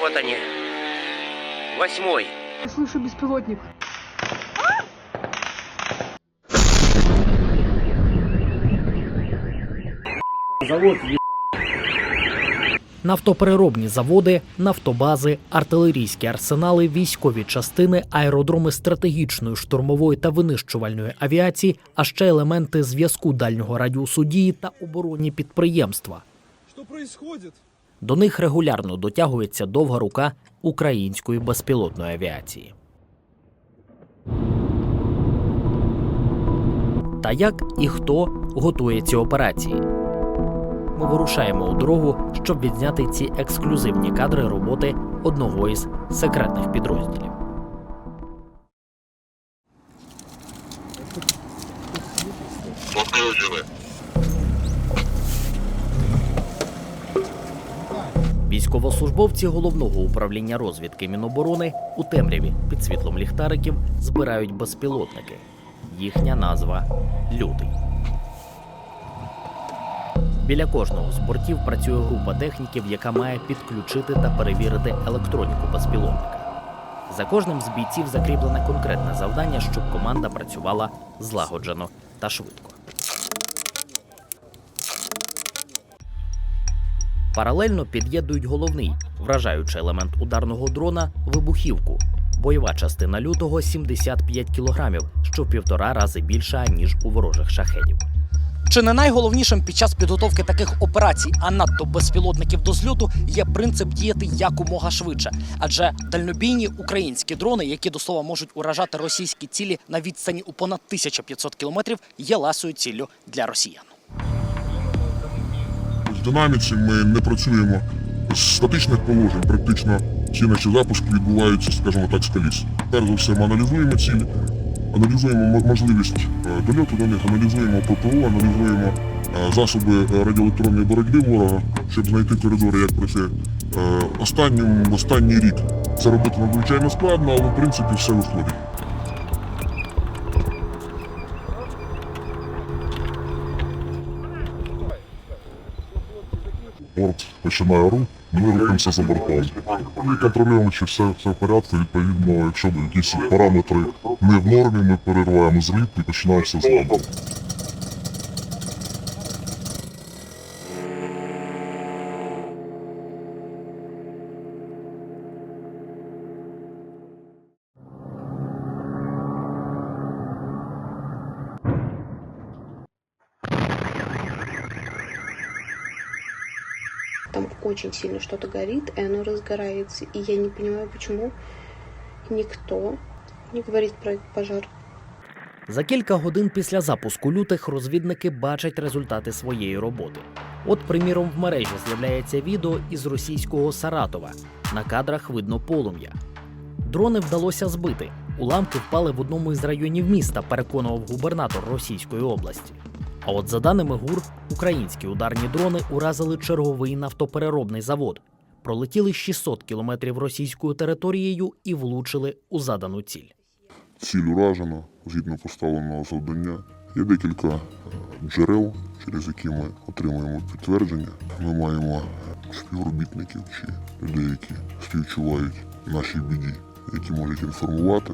Вот они. Восьмой. Я слышу беспилотник. Нафтопереробні заводи, нафтобази, артилерійські арсенали, військові частини, аеродроми стратегічної штурмової та винищувальної авіації, а ще елементи зв'язку дальнього радіусу дії та оборонні підприємства. Что происходит? До них регулярно дотягується довга рука української безпілотної авіації. Та як і хто готує ці операції? Ми вирушаємо у дорогу, щоб відзняти ці ексклюзивні кадри роботи одного із секретних підрозділів. Військовослужбовці головного управління розвідки Міноборони у темряві під світлом ліхтариків збирають безпілотники. Їхня назва Лютий. Біля кожного з бортів працює група техніків, яка має підключити та перевірити електроніку безпілотника. За кожним з бійців закріплене конкретне завдання, щоб команда працювала злагоджено та швидко. Паралельно під'єднують головний, вражаючий елемент ударного дрона вибухівку. Бойова частина лютого 75 кілограмів, що в півтора рази більша ніж у ворожих шахедів. Чи не найголовнішим під час підготовки таких операцій, а надто безпілотників до зльоту, є принцип діяти якомога швидше, адже дальнобійні українські дрони, які до слова можуть уражати російські цілі на відстані у понад 1500 кілометрів, є ласою ціллю для росіян. Динаміці ми не працюємо з статичних положень. Практично всі наші запуски відбуваються, скажімо так, з коліс. Перш за все, ми аналізуємо цілі, аналізуємо можливість е, дольоту до них, аналізуємо ППО, аналізуємо е, засоби е, радіоелектронної боротьби ворога, щоб знайти коридори, як працює. Останнім, останній рік це робити надзвичайно складно, але в принципі все виходить. Борт починає рух, ми рухаємося за бортом. І контролюємо, чи все, все в порядку. Відповідно, якщо якісь параметри не в нормі, ми перериваємо зліт і починаємо все заново. Там очень сильно что-то горит, и оно разгорается. И я не понимаю, почему никто не говорит про этот пожар. За кілька годин після запуску лютих розвідники бачать результати своєї роботи. От, приміром, в мережі з'являється відео із російського Саратова. На кадрах видно полум'я. Дрони вдалося збити. Уламки впали в одному із районів міста, переконував губернатор Російської області. А от за даними ГУР, українські ударні дрони уразили черговий нафтопереробний завод. Пролетіли 600 кілометрів російською територією і влучили у задану ціль. Ціль уражена згідно поставленого завдання. Є декілька е, джерел, через які ми отримуємо підтвердження. Ми маємо співробітників чи людей, які співчувають нашій біді, які можуть інформувати.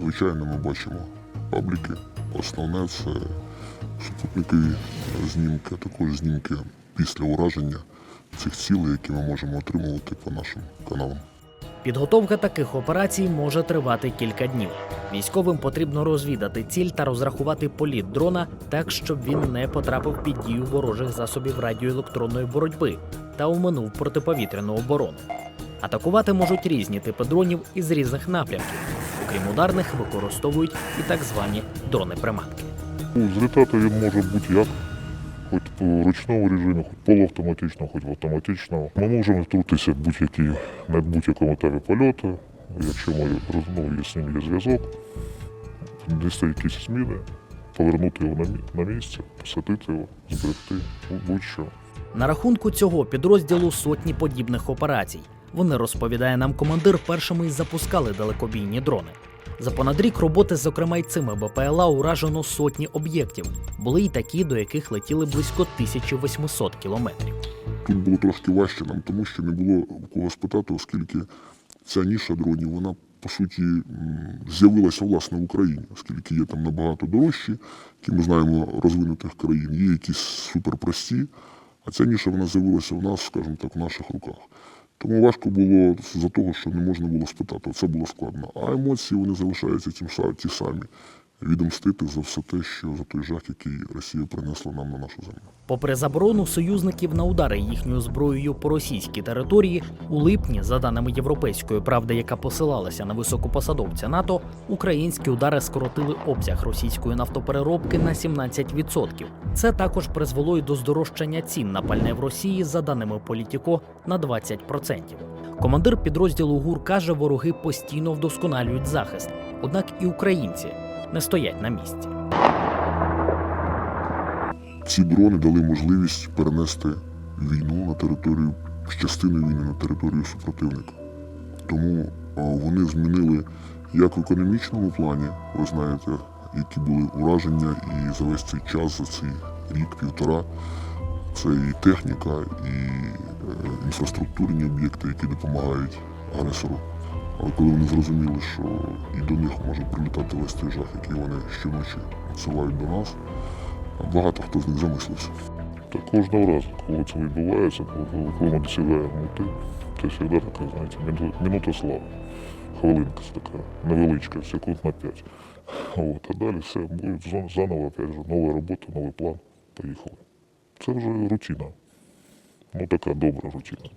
Звичайно, ми бачимо пабліки. Основне це супутникові знімки, а також знімки після ураження цих цілей, які ми можемо отримувати по нашим каналам. Підготовка таких операцій може тривати кілька днів. Військовим потрібно розвідати ціль та розрахувати політ дрона так, щоб він не потрапив під дію ворожих засобів радіоелектронної боротьби та уминув протиповітряну оборону. Атакувати можуть різні типи дронів із різних напрямків. Окрім ударних, використовують і так звані дрони-приманки. Злітати він може бути як, хоч в ручному режимі, хоч полуавтоматично, хоч в автоматичному. Ми можемо втрутитися будь-які, на будь-якому етапі польоту, якщо ми, є з ним є зв'язок, внести якісь зміни, повернути його на, мі- на місце, посадити його, зберегти, ну, будь-що. На рахунку цього підрозділу сотні подібних операцій. Вони розповідає нам командир, першими запускали далекобійні дрони. За понад рік роботи, зокрема й цими БПЛА, уражено сотні об'єктів. Були й такі, до яких летіли близько 1800 кілометрів. тут було трошки важче нам, тому що не було кого спитати, оскільки ця ніша дронів, вона по суті з'явилася власне в Україні, оскільки є там набагато дорожчі, які ми знаємо розвинутих країн, є якісь суперпрості, а ця ніша вона з'явилася в нас, скажімо так, в наших руках. Тому важко було за того, що не можна було спитати. Це було складно. А емоції вони залишаються тим ті самі. Відомстити за все те, що за той жах, який Росія принесла нам на нашу землю. Попри заборону союзників на удари їхньою зброєю по російській території, у липні, за даними Європейської правди, яка посилалася на високопосадовця НАТО, українські удари скоротили обсяг російської нафтопереробки на 17%. Це також призвело й до здорожчання цін на пальне в Росії, за даними Політіко, на 20%. Командир підрозділу ГУР каже, вороги постійно вдосконалюють захист, однак і українці не стоять на місці. Ці дрони дали можливість перенести війну на територію частину війни на територію супротивника. Тому вони змінили як в економічному плані, ви знаєте, які були ураження, і за весь цей час, за цей рік-півтора, це і техніка, і е, інфраструктурні об'єкти, які допомагають агресору. Але коли вони зрозуміли, що і до них може прилітати весь цей жах, який вони щоночі надсилають до нас, багато хто з них замислився. Та кожного разу, коли це відбувається, коли ми досягаємо мети, це завжди така, знаєте, минута слави. Хвилинка така невеличка, секунд на п'ять. От, а далі все, буде заново, опять же, нова робота, новий план. Поїхали. Це вже рутина. Ну така добра рутина.